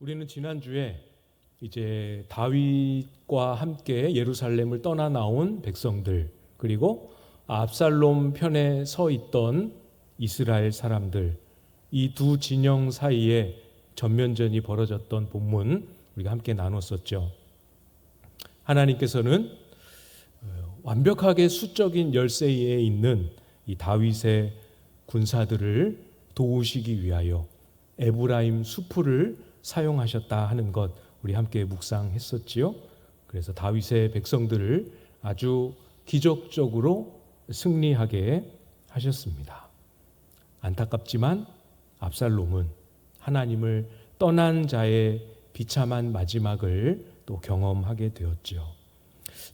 우리는 지난주에 이제 다윗과 함께 예루살렘을 떠나 나온 백성들 그리고 압살롬 편에 서 있던 이스라엘 사람들 이 두 진영 사이에 전면전이 벌어졌던 본문 우리가 함께 나눴었죠. 하나님께서는 어, 완벽하게 수적인 열세에 있는 이 다윗의 군사들을 도우시기 위하여 에브라임 수풀을 사용하셨다 하는 것 우리 함께 묵상했었지요. 그래서 다윗의 백성들을 아주 기적적으로 승리하게 하셨습니다. 안타깝지만 압살롬은 하나님을 떠난 자의 비참한 마지막을 또 경험하게 되었죠.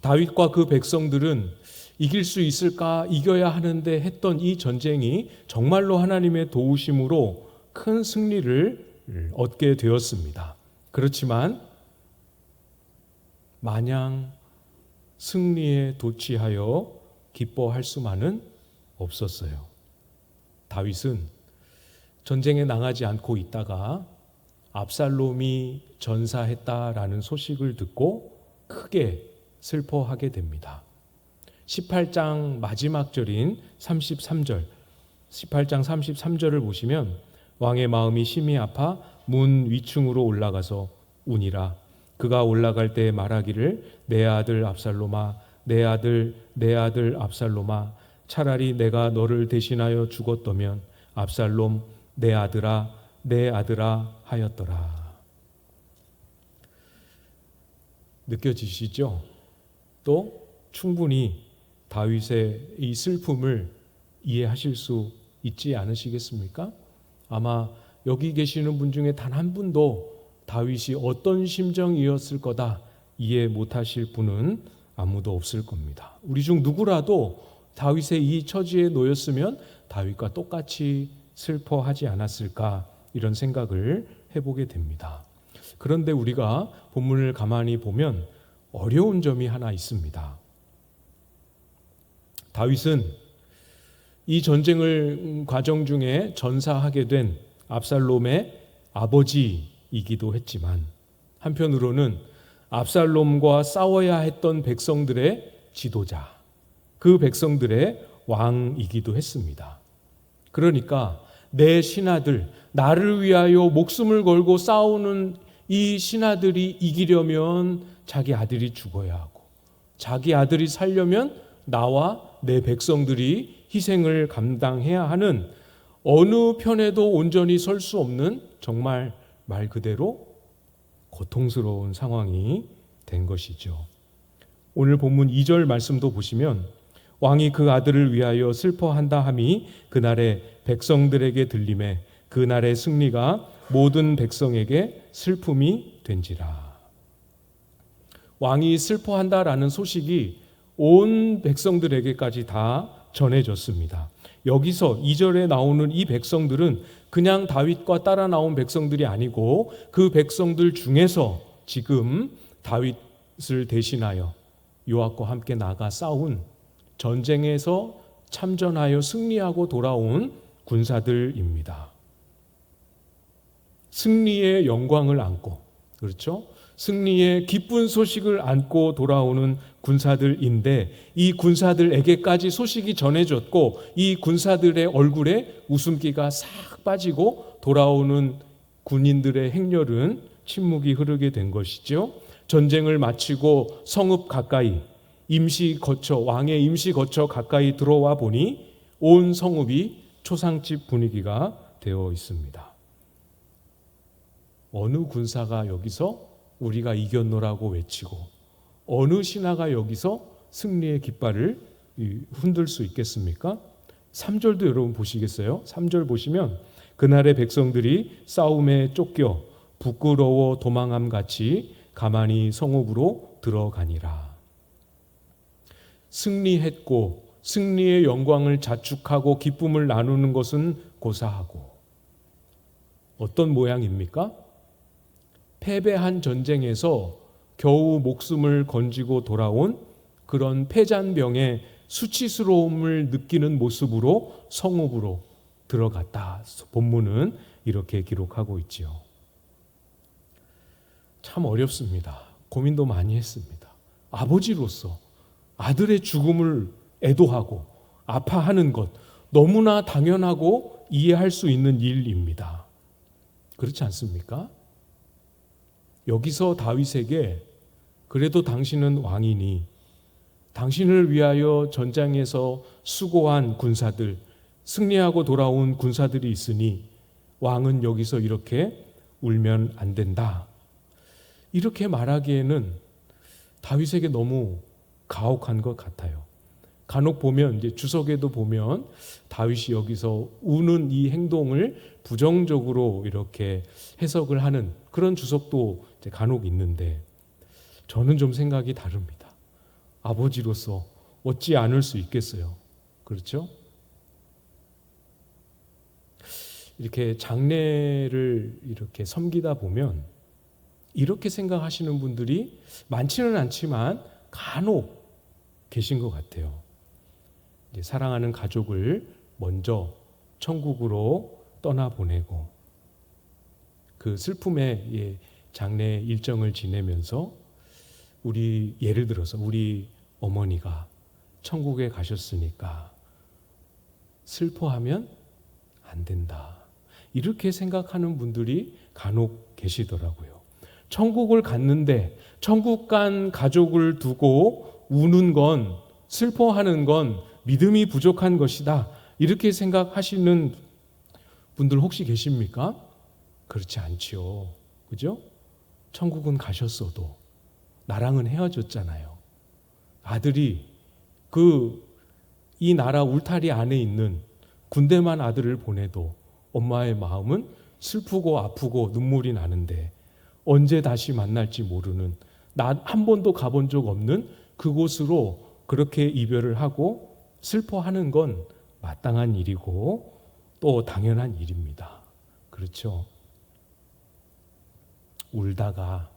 다윗과 그 백성들은 이길 수 있을까 이겨야 하는데 했던 이 전쟁이 정말로 하나님의 도우심으로 큰 승리를 얻게 되었습니다. 그렇지만 마냥 승리에 도취하여 기뻐할 수만은 없었어요. 다윗은 전쟁에 나가지 않고 있다가 압살롬이 전사했다라는 소식을 듣고 크게 슬퍼하게 됩니다. 18장 마지막 절인 33절, 18장 33절을 보시면 왕의 마음이 심히 아파 문 위층으로 올라가서 우니라. 그가 올라갈 때 말하기를 내 아들 압살롬아, 내 아들, 내 아들 압살롬아, 차라리 내가 너를 대신하여 죽었더면 압살롬 내 아들아, 내 아들아 하였더라. 느껴지시죠? 또 충분히 다윗의 이 슬픔을 이해하실 수 있지 않으시겠습니까? 아마 여기 계시는 분 중에 단 한 분도 다윗이 어떤 심정이었을 거다 이해 못하실 분은 아무도 없을 겁니다. 우리 중 누구라도 다윗의 이 처지에 놓였으면 다윗과 똑같이 슬퍼하지 않았을까 이런 생각을 해보게 됩니다. 그런데 우리가 본문을 가만히 보면 어려운 점이 하나 있습니다. 다윗은 이 전쟁을 과정 중에 전사하게 된 압살롬의 아버지이기도 했지만 한편으로는 압살롬과 싸워야 했던 백성들의 지도자, 그 백성들의 왕이기도 했습니다. 그러니까 내 신하들, 나를 위하여 목숨을 걸고 싸우는 이 신하들이 이기려면 자기 아들이 죽어야 하고, 자기 아들이 살려면 나와 내 백성들이 희생을 감당해야 하는 어느 편에도 온전히 설 수 없는 정말 말 그대로 고통스러운 상황이 된 것이죠. 오늘 본문 2절 말씀도 보시면 왕이 그 아들을 위하여 슬퍼한다 함이 그날의 백성들에게 들림에 그날의 승리가 모든 백성에게 슬픔이 된지라. 왕이 슬퍼한다라는 소식이 온 백성들에게까지 다 전해졌습니다. 여기서 2절에 나오는 이 백성들은 그냥 다윗과 따라 나온 백성들이 아니고 그 백성들 중에서 지금 다윗을 대신하여 요압과 함께 나가 싸운 전쟁에서 참전하여 승리하고 돌아온 군사들입니다. 승리의 영광을 안고 그렇죠? 승리의 기쁜 소식을 안고 돌아오는 군사들인데 이 군사들에게까지 소식이 전해졌고 이 군사들의 얼굴에 웃음기가 싹 빠지고 돌아오는 군인들의 행렬은 침묵이 흐르게 된 것이죠. 전쟁을 마치고 성읍 가까이 임시 거처 왕의 임시 거처 가까이 들어와 보니 온 성읍이 초상집 분위기가 되어 있습니다. 어느 군사가 여기서 우리가 이겼노라고 외치고 어느 신하가 여기서 승리의 깃발을 흔들 수 있겠습니까? 3절도 여러분 보시겠어요? 3절 보시면 그날의 백성들이 싸움에 쫓겨 부끄러워 도망함 같이 가만히 성읍으로 들어가니라. 승리했고 승리의 영광을 자축하고 기쁨을 나누는 것은 고사하고 어떤 모양입니까? 패배한 전쟁에서 겨우 목숨을 건지고 돌아온 그런 패잔병의 수치스러움을 느끼는 모습으로 성읍으로 들어갔다. 본문은 이렇게 기록하고 있지요. 참 어렵습니다. 고민도 많이 했습니다. 아버지로서 아들의 죽음을 애도하고 아파하는 것 너무나 당연하고 이해할 수 있는 일입니다. 그렇지 않습니까? 여기서 다윗에게 그래도 당신은 왕이니 당신을 위하여 전장에서 수고한 군사들, 승리하고 돌아온 군사들이 있으니 왕은 여기서 이렇게 울면 안 된다. 이렇게 말하기에는 다윗에게 너무 가혹한 것 같아요. 간혹 보면 이제 주석에도 보면 다윗이 여기서 우는 이 행동을 부정적으로 이렇게 해석을 하는 그런 주석도 간혹 있는데 저는 좀 생각이 다릅니다. 아버지로서 어찌 않을 수 있겠어요. 그렇죠? 이렇게 장례를 이렇게 섬기다 보면 이렇게 생각하시는 분들이 많지는 않지만 간혹 계신 것 같아요. 사랑하는 가족을 먼저 천국으로 떠나 보내고 그 슬픔의 장례 일정을 지내면서 우리 예를 들어서 우리 어머니가 천국에 가셨으니까 슬퍼하면 안 된다. 이렇게 생각하는 분들이 간혹 계시더라고요. 천국을 갔는데 천국 간 가족을 두고 우는 건 슬퍼하는 건 믿음이 부족한 것이다. 이렇게 생각하시는 분들 혹시 계십니까? 그렇지 않지요. 그죠? 천국은 가셨어도 나랑은 헤어졌잖아요. 아들이 그 이 나라 울타리 안에 있는 군대만 아들을 보내도 엄마의 마음은 슬프고 아프고 눈물이 나는데 언제 다시 만날지 모르는 나한 번도 가본 적 없는 그곳으로 그렇게 이별을 하고 슬퍼하는 건 마땅한 일이고 또 당연한 일입니다. 그렇죠? 울다가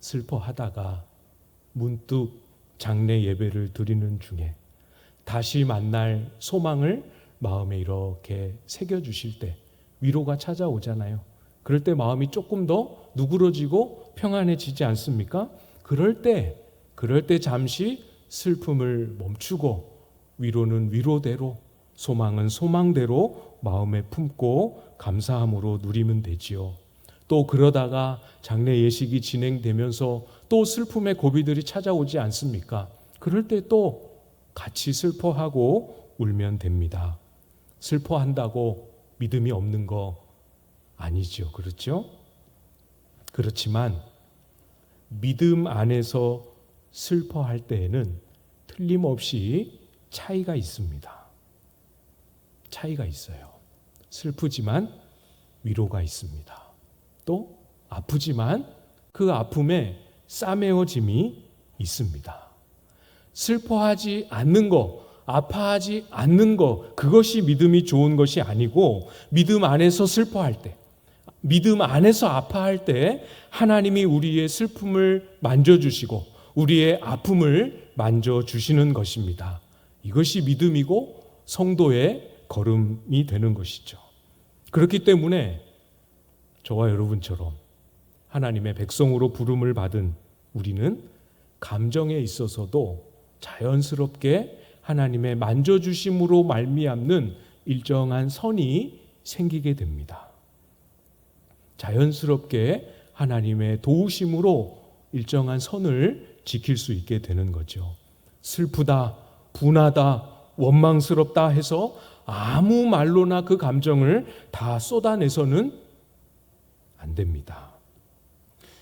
슬퍼하다가 문득 장례 예배를 드리는 중에 다시 만날 소망을 마음에 이렇게 새겨 주실 때 위로가 찾아오잖아요. 그럴 때 마음이 조금 더 누그러지고 평안해지지 않습니까? 그럴 때 그럴 때 잠시 슬픔을 멈추고 위로는 위로대로 소망은 소망대로 마음에 품고 감사함으로 누리면 되지요. 또 그러다가 장례 예식이 진행되면서 또 슬픔의 고비들이 찾아오지 않습니까? 그럴 때 또 같이 슬퍼하고 울면 됩니다. 슬퍼한다고 믿음이 없는 거 아니죠. 그렇죠? 그렇지만 믿음 안에서 슬퍼할 때에는 틀림없이 차이가 있습니다. 차이가 있어요. 슬프지만 위로가 있습니다. 또 아프지만 그 아픔에 싸매어짐이 있습니다. 슬퍼하지 않는 것, 아파하지 않는 것, 그것이 믿음이 좋은 것이 아니고 믿음 안에서 슬퍼할 때, 믿음 안에서 아파할 때 하나님이 우리의 슬픔을 만져주시고 우리의 아픔을 만져주시는 것입니다. 이것이 믿음이고 성도의 걸음이 되는 것이죠. 그렇기 때문에 저와 여러분처럼 하나님의 백성으로 부름을 받은 우리는 감정에 있어서도 자연스럽게 하나님의 만져주심으로 말미암는 일정한 선이 생기게 됩니다. 자연스럽게 하나님의 도우심으로 일정한 선을 지킬 수 있게 되는 거죠. 슬프다, 분하다, 원망스럽다 해서 아무 말로나 그 감정을 다 쏟아내서는 안 됩니다.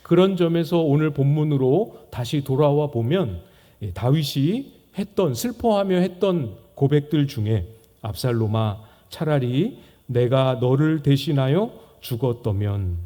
그런 점에서 오늘 본문으로 다시 돌아와 보면 예, 다윗이 했던 슬퍼하며 했던 고백들 중에 압살로마 차라리 내가 너를 대신하여 죽었다면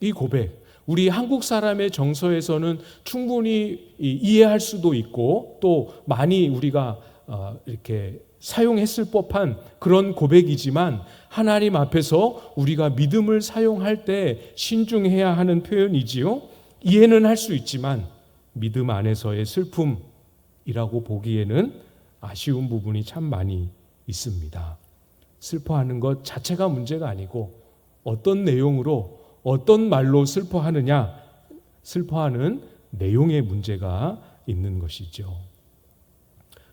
이 고백 우리 한국 사람의 정서에서는 충분히 이해할 수도 있고 또 많이 우리가 어, 이렇게 사용했을 법한 그런 고백이지만 하나님 앞에서 우리가 믿음을 사용할 때 신중해야 하는 표현이지요. 이해는 할 수 있지만 믿음 안에서의 슬픔이라고 보기에는 아쉬운 부분이 참 많이 있습니다. 슬퍼하는 것 자체가 문제가 아니고 어떤 내용으로 어떤 말로 슬퍼하느냐? 슬퍼하는 내용의 문제가 있는 것이죠.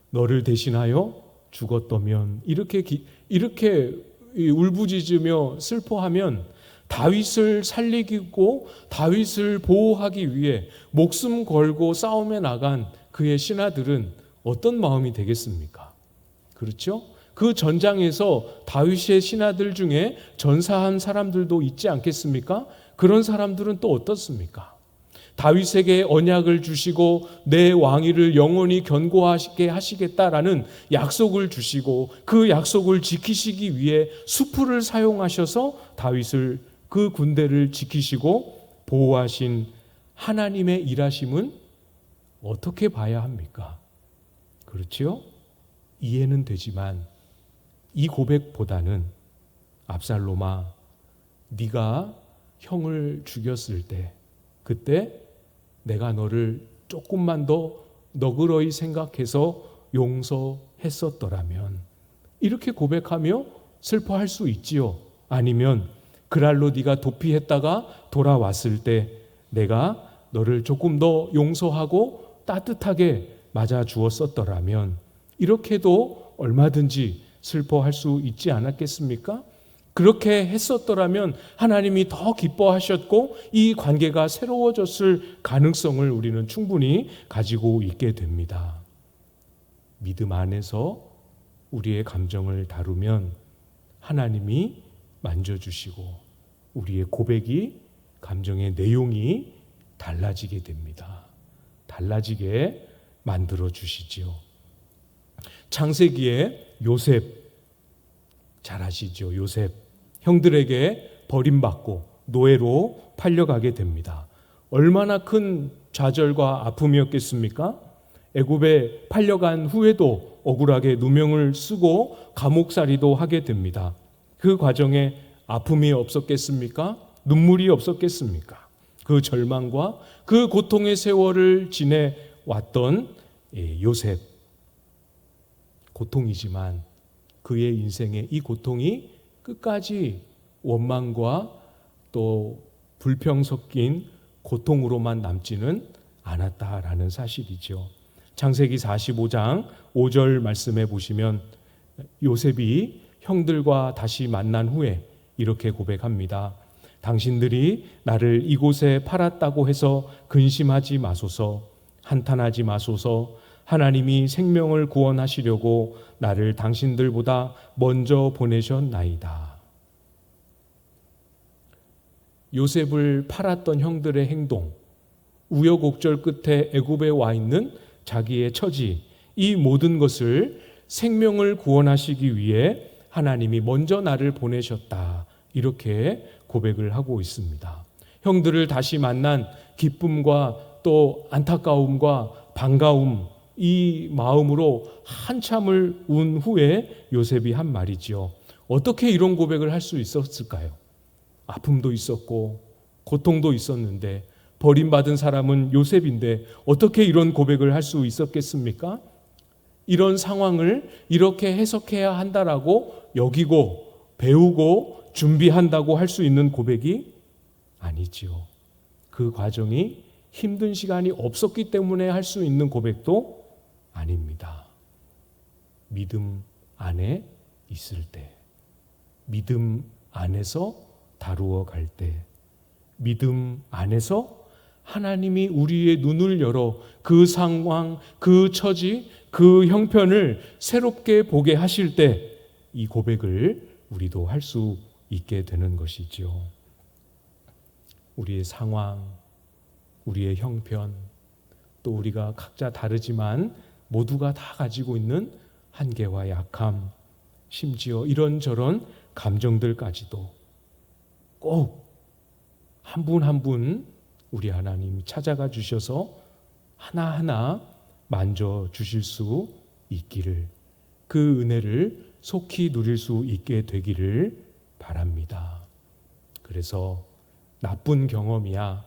너를 대신하여 죽었다면 이렇게 기, 이렇게 울부짖으며 슬퍼하면 다윗을 살리고 다윗을 보호하기 위해 목숨 걸고 싸움에 나간 그의 신하들은 어떤 마음이 되겠습니까? 그렇죠? 그 전장에서 다윗의 신하들 중에 전사한 사람들도 있지 않겠습니까? 그런 사람들은 또 어떻습니까? 다윗에게 언약을 주시고 내 왕위를 영원히 견고하게 하시겠다라는 약속을 주시고 그 약속을 지키시기 위해 수풀을 사용하셔서 다윗을 그 군대를 지키시고 보호하신 하나님의 일하심은 어떻게 봐야 합니까? 그렇지요? 이해는 되지만 이 고백보다는 압살롬아 네가 형을 죽였을 때 그때 내가 너를 조금만 더 너그러이 생각해서 용서했었더라면 이렇게 고백하며 슬퍼할 수 있지요. 아니면 그랄로 네가 도피했다가 돌아왔을 때 내가 너를 조금 더 용서하고 따뜻하게 맞아 주었었더라면 이렇게도 얼마든지 슬퍼할 수 있지 않았겠습니까? 그렇게 했었더라면 하나님이 더 기뻐하셨고 이 관계가 새로워졌을 가능성을 우리는 충분히 가지고 있게 됩니다. 믿음 안에서 우리의 감정을 다루면 하나님이 만져주시고 우리의 고백이 감정의 내용이 달라지게 됩니다. 달라지게 만들어 주시지요. 창세기에 요셉 잘 아시죠? 요셉 형들에게 버림받고 노예로 팔려가게 됩니다. 얼마나 큰 좌절과 아픔이었겠습니까? 애굽에 팔려간 후에도 억울하게 누명을 쓰고 감옥살이도 하게 됩니다. 그 과정에 아픔이 없었겠습니까? 눈물이 없었겠습니까? 그 절망과 그 고통의 세월을 지내왔던 예, 요셉. 고통이지만 그의 인생에 이 고통이 끝까지 원망과 또 불평 섞인 고통으로만 남지는 않았다라는 사실이죠. 창세기 45장 5절 말씀에 보시면 요셉이 형들과 다시 만난 후에 이렇게 고백합니다. 당신들이 나를 이곳에 팔았다고 해서 근심하지 마소서, 한탄하지 마소서, 하나님이 생명을 구원하시려고 나를 당신들보다 먼저 보내셨나이다. 요셉을 팔았던 형들의 행동, 우여곡절 끝에 애굽에 와 있는 자기의 처지, 이 모든 것을 생명을 구원하시기 위해 하나님이 먼저 나를 보내셨다. 이렇게 고백을 하고 있습니다. 형들을 다시 만난 기쁨과 또 안타까움과 반가움, 이 마음으로 한참을 운 후에 요셉이 한 말이지요. 어떻게 이런 고백을 할 수 있었을까요? 아픔도 있었고 고통도 있었는데 버림받은 사람은 요셉인데 어떻게 이런 고백을 할 수 있었겠습니까? 이런 상황을 이렇게 해석해야 한다라고 여기고 배우고 준비한다고 할 수 있는 고백이 아니지요. 그 과정이 힘든 시간이 없었기 때문에 할 수 있는 고백도 아닙니다. 믿음 안에 있을 때, 믿음 안에서 다루어 갈 때, 믿음 안에서 하나님이 우리의 눈을 열어 그 상황, 그 처지, 그 형편을 새롭게 보게 하실 때 이 고백을 우리도 할 수 있게 되는 것이지요. 우리의 상황, 우리의 형편, 또 우리가 각자 다르지만 모두가 다 가지고 있는 한계와 약함, 심지어 이런저런 감정들까지도 꼭 한 분 한 분 우리 하나님이 찾아가 주셔서 하나하나 만져 주실 수 있기를 그 은혜를 속히 누릴 수 있게 되기를 바랍니다. 그래서 나쁜 경험이야,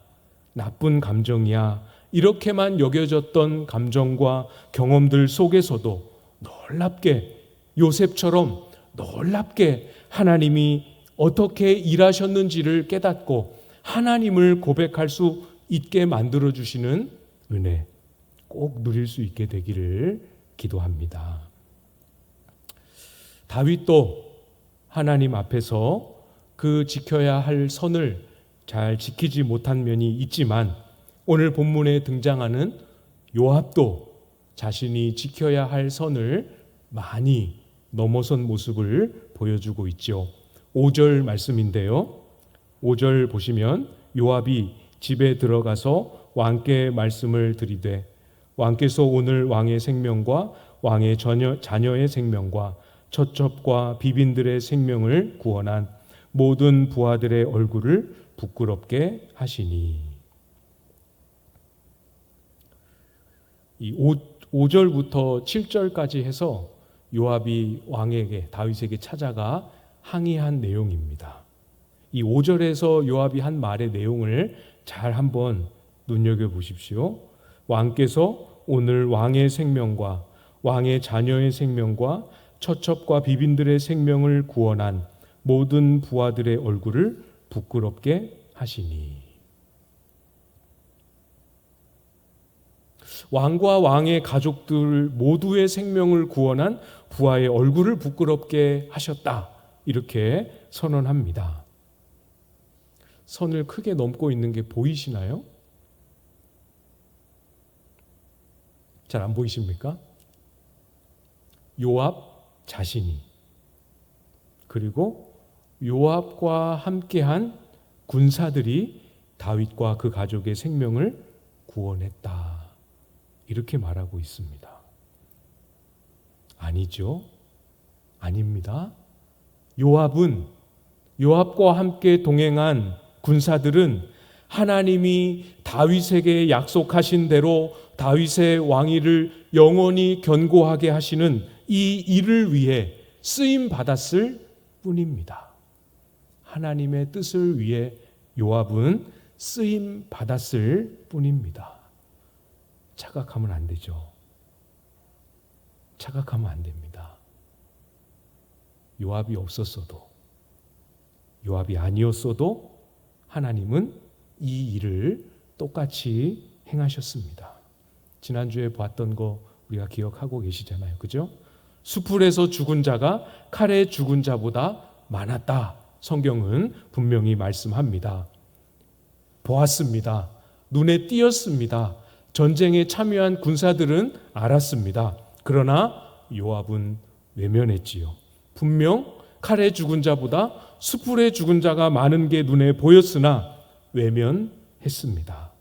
나쁜 감정이야, 이렇게만 여겨졌던 감정과 경험들 속에서도 놀랍게 요셉처럼 놀랍게 하나님이 어떻게 일하셨는지를 깨닫고 하나님을 고백할 수 있게 만들어 주시는 은혜 꼭 누릴 수 있게 되기를 기도합니다. 다윗도 하나님 앞에서 그 지켜야 할 선을 잘 지키지 못한 면이 있지만 오늘 본문에 등장하는 요압도 자신이 지켜야 할 선을 많이 넘어선 모습을 보여주고 있죠. 5절 말씀인데요. 5절 보시면 요압이 집에 들어가서 왕께 말씀을 드리되 왕께서 오늘 왕의 생명과 왕의 자녀, 자녀의 생명과 처첩과 비빈들의 생명을 구원한 모든 부하들의 얼굴을 부끄럽게 하시니 이 5, 5절부터 7절까지 해서 요압이 왕에게 다윗에게 찾아가 항의한 내용입니다. 이 5절에서 요압이 한 말의 내용을 잘 한번 눈여겨 보십시오. 왕께서 오늘 왕의 생명과 왕의 자녀의 생명과 처첩과 비빈들의 생명을 구원한 모든 부하들의 얼굴을 부끄럽게 하시니 왕과 왕의 가족들 모두의 생명을 구원한 부하의 얼굴을 부끄럽게 하셨다. 이렇게 선언합니다. 선을 크게 넘고 있는 게 보이시나요? 잘 안 보이십니까? 요압 자신이 그리고 요압과 함께한 군사들이 다윗과 그 가족의 생명을 구원했다. 이렇게 말하고 있습니다. 아니죠. 아닙니다. 요압은 요압과 함께 동행한 군사들은 하나님이 다윗에게 약속하신 대로 다윗의 왕위를 영원히 견고하게 하시는 이 일을 위해 쓰임 받았을 뿐입니다. 하나님의 뜻을 위해 요압은 쓰임 받았을 뿐입니다. 착각하면 안 되죠. 착각하면 안 됩니다. 요압이 없었어도 요압이 아니었어도 하나님은 이 일을 똑같이 행하셨습니다. 지난주에 봤던 거 우리가 기억하고 계시잖아요. 그죠? 수풀에서 죽은 자가 칼에 죽은 자보다 많았다. 성경은 분명히 말씀합니다. 보았습니다. 눈에 띄었습니다. 전쟁에 참여한 군사들은 알았습니다. 그러나 요압은 외면했지요. 분명 칼에 죽은 자보다 수풀에 죽은 자가 많은 게 눈에 보였으나 외면했습니다.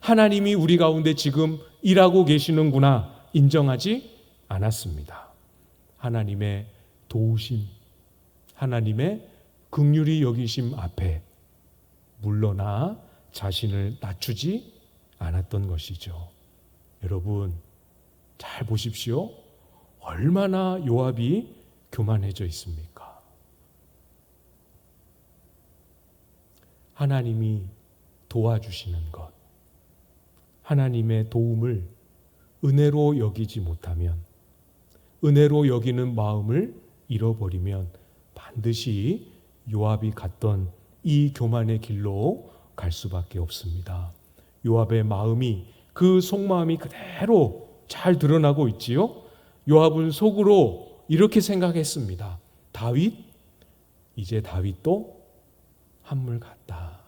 하나님이 우리 가운데 지금 일하고 계시는구나 인정하지 않았습니다. 하나님의 도우심, 하나님의 극률이 여기심 앞에 물러나 자신을 낮추지 않았던 것이죠. 여러분 잘 보십시오. 얼마나 요압이 교만해져 있습니까? 하나님이 도와주시는 것, 하나님의 도움을 은혜로 여기지 못하면, 은혜로 여기는 마음을 잃어버리면 반드시 요압이 갔던 이 교만의 길로 갈 수밖에 없습니다. 요압의 마음이 그 속마음이 그대로 잘 드러나고 있지요. 요압은 속으로 이렇게 생각했습니다. 다윗 이제 다윗도 한물 같다.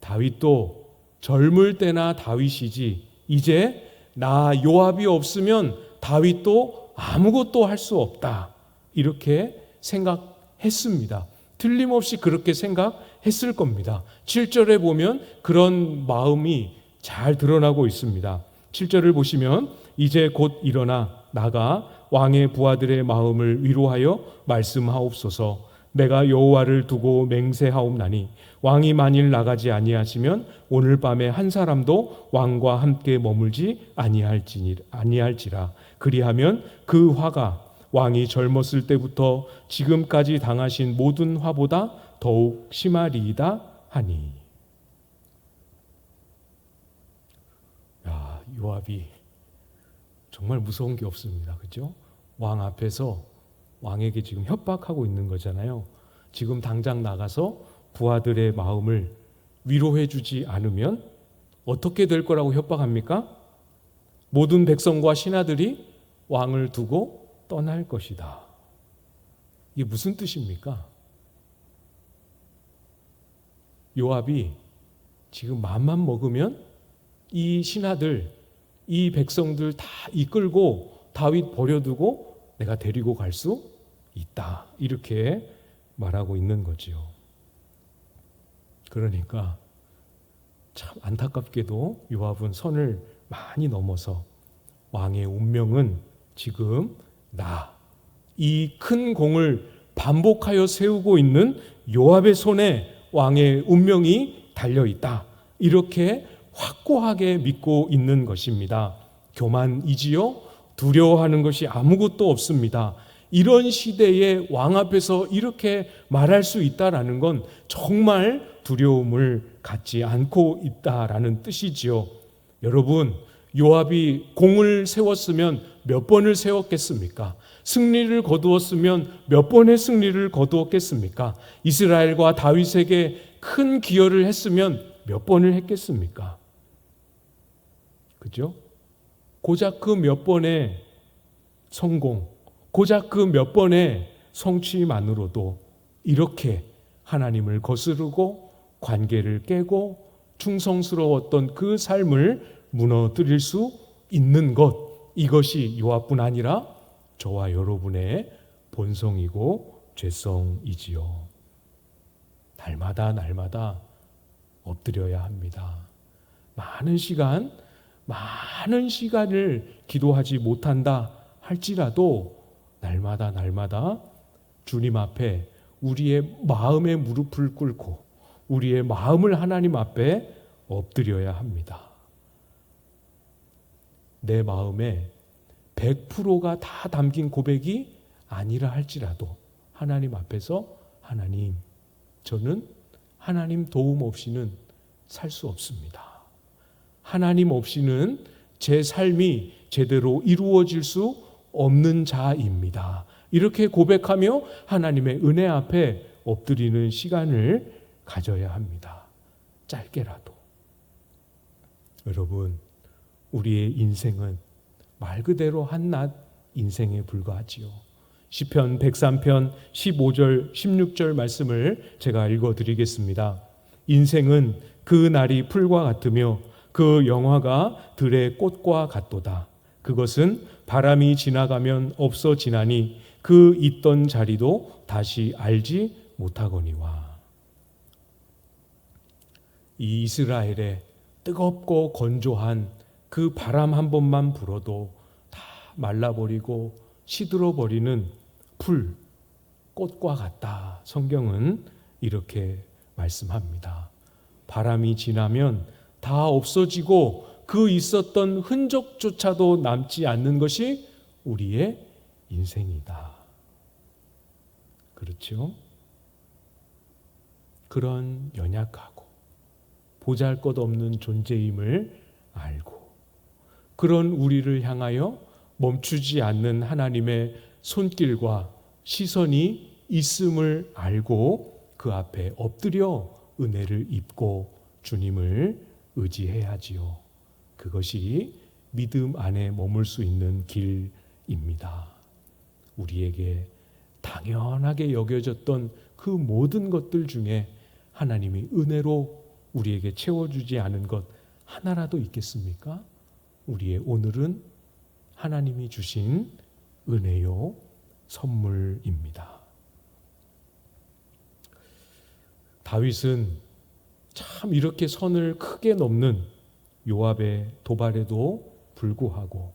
다윗도 젊을 때나 다윗이지 이제 나 요압이 없으면 다윗도 아무것도 할 수 없다. 이렇게 생각했습니다. 틀림없이 그렇게 생각 했을 겁니다. 7절에 보면 그런 마음이 잘 드러나고 있습니다. 7절을 보시면 이제 곧 일어나 나가 왕의 부하들의 마음을 위로하여 말씀하옵소서 내가 여호와를 두고 맹세하옵나니 왕이 만일 나가지 아니하시면 오늘 밤에 한 사람도 왕과 함께 머물지 아니할지라 그리하면 그 화가 왕이 젊었을 때부터 지금까지 당하신 모든 화보다 더욱 심하리이다 하니. 야, 요압이 정말 무서운 게 없습니다. 그죠? 왕 앞에서 왕에게 지금 협박하고 있는 거잖아요. 지금 당장 나가서 부하들의 마음을 위로해 주지 않으면 어떻게 될 거라고 협박합니까? 모든 백성과 신하들이 왕을 두고 떠날 것이다. 이게 무슨 뜻입니까? 요압이 지금 맘만 먹으면 이 신하들, 이 백성들 다 이끌고 다윗 버려두고 내가 데리고 갈 수 있다. 이렇게 말하고 있는 거지요. 그러니까 참 안타깝게도 요압은 선을 많이 넘어서 왕의 운명은 지금 나 이 큰 공을 반복하여 세우고 있는 요압의 손에 왕의 운명이 달려 있다. 이렇게 확고하게 믿고 있는 것입니다. 교만이지요? 두려워하는 것이 아무것도 없습니다. 이런 시대에 왕 앞에서 이렇게 말할 수 있다라는 건 정말 두려움을 갖지 않고 있다라는 뜻이지요. 여러분, 요압이 공을 세웠으면 몇 번을 세웠겠습니까? 승리를 거두었으면 몇 번의 승리를 거두었겠습니까? 이스라엘과 다윗에게 큰 기여를 했으면 몇 번을 했겠습니까? 그죠? 고작 그 몇 번의 성공, 고작 그 몇 번의 성취만으로도 이렇게 하나님을 거스르고 관계를 깨고 충성스러웠던 그 삶을 무너뜨릴 수 있는 것 이것이 요압뿐 아니라 저와 여러분의 본성이고 죄성이지요. 날마다 날마다 엎드려야 합니다. 많은 시간, 많은 시간을 기도하지 못한다 할지라도 날마다 날마다 주님 앞에 우리의 마음의 무릎을 꿇고 우리의 마음을 하나님 앞에 엎드려야 합니다. 내 마음에 100%가 다 담긴 고백이 아니라 할지라도 하나님 앞에서 하나님, 저는 하나님 도움 없이는 살 수 없습니다. 하나님 없이는 제 삶이 제대로 이루어질 수 없는 자입니다. 이렇게 고백하며 하나님의 은혜 앞에 엎드리는 시간을 가져야 합니다. 짧게라도. 여러분, 우리의 인생은 말 그대로 한낱 인생에 불과하지요. 시편 103편 15절 16절 말씀을 제가 읽어 드리겠습니다. 인생은 그 날이 풀과 같으며 그 영화가 들의 꽃과 같도다. 그것은 바람이 지나가면 없어지나니 그 있던 자리도 다시 알지 못하거니와. 이 이스라엘의 뜨겁고 건조한 그 바람 한 번만 불어도 다 말라버리고 시들어버리는 풀, 꽃과 같다. 성경은 이렇게 말씀합니다. 바람이 지나면 다 없어지고 그 있었던 흔적조차도 남지 않는 것이 우리의 인생이다. 그렇죠? 그런 연약하고 보잘 것 없는 존재임을 알고 그런 우리를 향하여 멈추지 않는 하나님의 손길과 시선이 있음을 알고 그 앞에 엎드려 은혜를 입고 주님을 의지해야지요. 그것이 믿음 안에 머물 수 있는 길입니다. 우리에게 당연하게 여겨졌던 그 모든 것들 중에 하나님이 은혜로 우리에게 채워주지 않은 것 하나라도 있겠습니까? 우리의 오늘은 하나님이 주신 은혜요 선물입니다. 다윗은 참 이렇게 선을 크게 넘는 요압의 도발에도 불구하고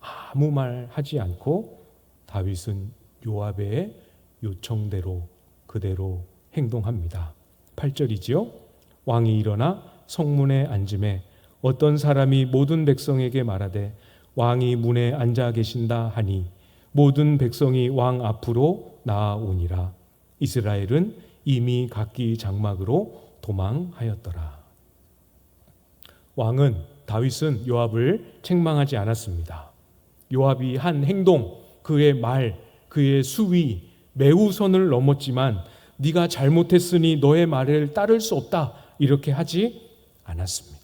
아무 말 하지 않고 다윗은 요압의 요청대로 그대로 행동합니다. 8절이지요. 왕이 일어나 성문에 앉음에 어떤 사람이 모든 백성에게 말하되 왕이 문에 앉아 계신다 하니 모든 백성이 왕 앞으로 나아오니라 이스라엘은 이미 각기 장막으로 도망하였더라. 왕은 다윗은 요압을 책망하지 않았습니다. 요압이 한 행동, 그의 말, 그의 수위 매우 선을 넘었지만 네가 잘못했으니 너의 말을 따를 수 없다. 이렇게 하지 않았습니다.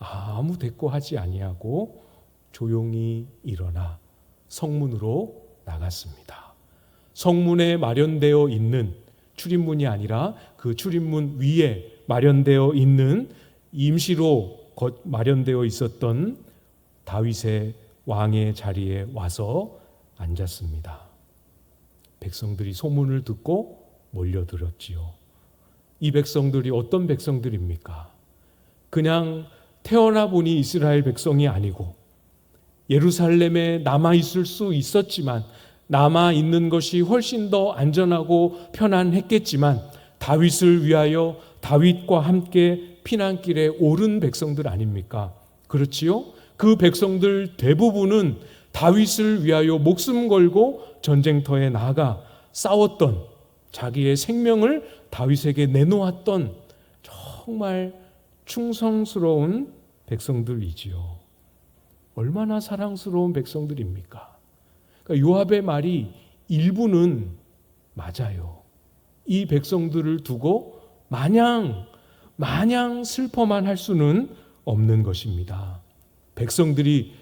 아무 대꾸하지 아니하고 조용히 일어나 성문으로 나갔습니다. 성문에 마련되어 있는 출입문이 아니라 그 출입문 위에 마련되어 있는 임시로 마련되어 있었던 다윗의 왕의 자리에 와서 앉았습니다. 백성들이 소문을 듣고 몰려들었지요. 이 백성들이 어떤 백성들입니까? 그냥 태어나 보니 이스라엘 백성이 아니고 예루살렘에 남아 있을 수 있었지만 남아 있는 것이 훨씬 더 안전하고 편안했겠지만 다윗을 위하여 다윗과 함께 피난길에 오른 백성들 아닙니까? 그렇지요? 그 백성들 대부분은 다윗을 위하여 목숨 걸고 전쟁터에 나가 싸웠던 자기의 생명을 다윗에게 내놓았던 정말 충성스러운 백성들이지요. 얼마나 사랑스러운 백성들입니까? 그러니까 요압의 말이 일부는 맞아요. 이 백성들을 두고 마냥 마냥 슬퍼만 할 수는 없는 것입니다. 백성들이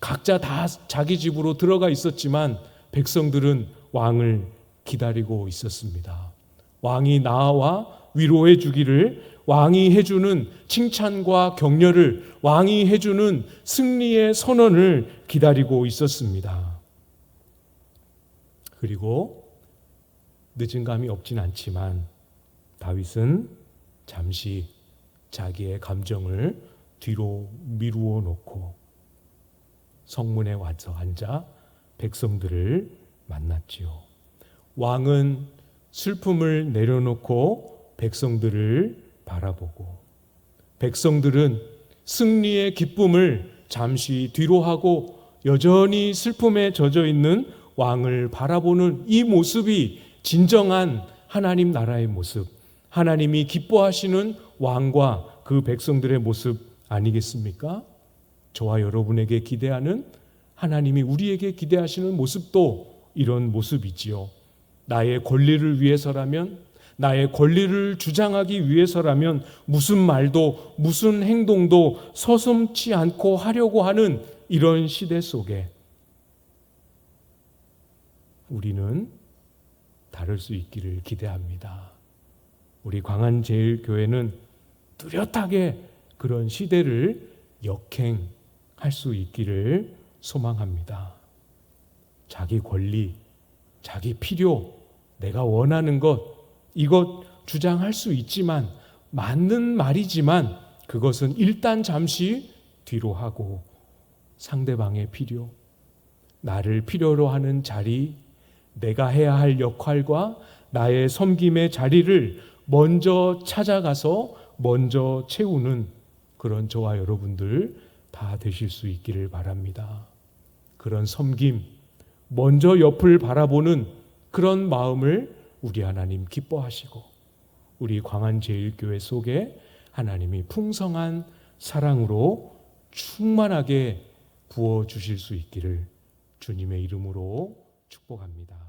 각자 다 자기 집으로 들어가 있었지만 백성들은 왕을 기다리고 있었습니다. 왕이 나와 위로해 주기를 왕이 해주는 칭찬과 격려를 왕이 해주는 승리의 선언을 기다리고 있었습니다. 그리고 늦은 감이 없진 않지만 다윗은 잠시 자기의 감정을 뒤로 미루어 놓고 성문에 와서 앉아 백성들을 만났지요. 왕은 슬픔을 내려놓고 백성들을 바라보고 백성들은 승리의 기쁨을 잠시 뒤로 하고 여전히 슬픔에 젖어 있는 왕을 바라보는 이 모습이 진정한 하나님 나라의 모습, 하나님이 기뻐하시는 왕과 그 백성들의 모습 아니겠습니까? 저와 여러분에게 기대하는 하나님이 우리에게 기대하시는 모습도 이런 모습이지요. 나의 권리를 위해서라면 나의 권리를 주장하기 위해서라면 무슨 말도 무슨 행동도 서슴치 않고 하려고 하는 이런 시대 속에 우리는 다를 수 있기를 기대합니다. 우리 광안제일교회는 뚜렷하게 그런 시대를 역행할 수 있기를 소망합니다. 자기 권리, 자기 필요, 내가 원하는 것, 이것 주장할 수 있지만, 맞는 말이지만, 그것은 일단 잠시 뒤로 하고, 상대방의 필요, 나를 필요로 하는 자리, 내가 해야 할 역할과 나의 섬김의 자리를 먼저 찾아가서 먼저 채우는 그런 저와 여러분들 다 되실 수 있기를 바랍니다. 그런 섬김, 먼저 옆을 바라보는 그런 마음을 우리 하나님 기뻐하시고 우리 광안제일교회 속에 하나님이 풍성한 사랑으로 충만하게 부어 주실 수 있기를 주님의 이름으로 축복합니다.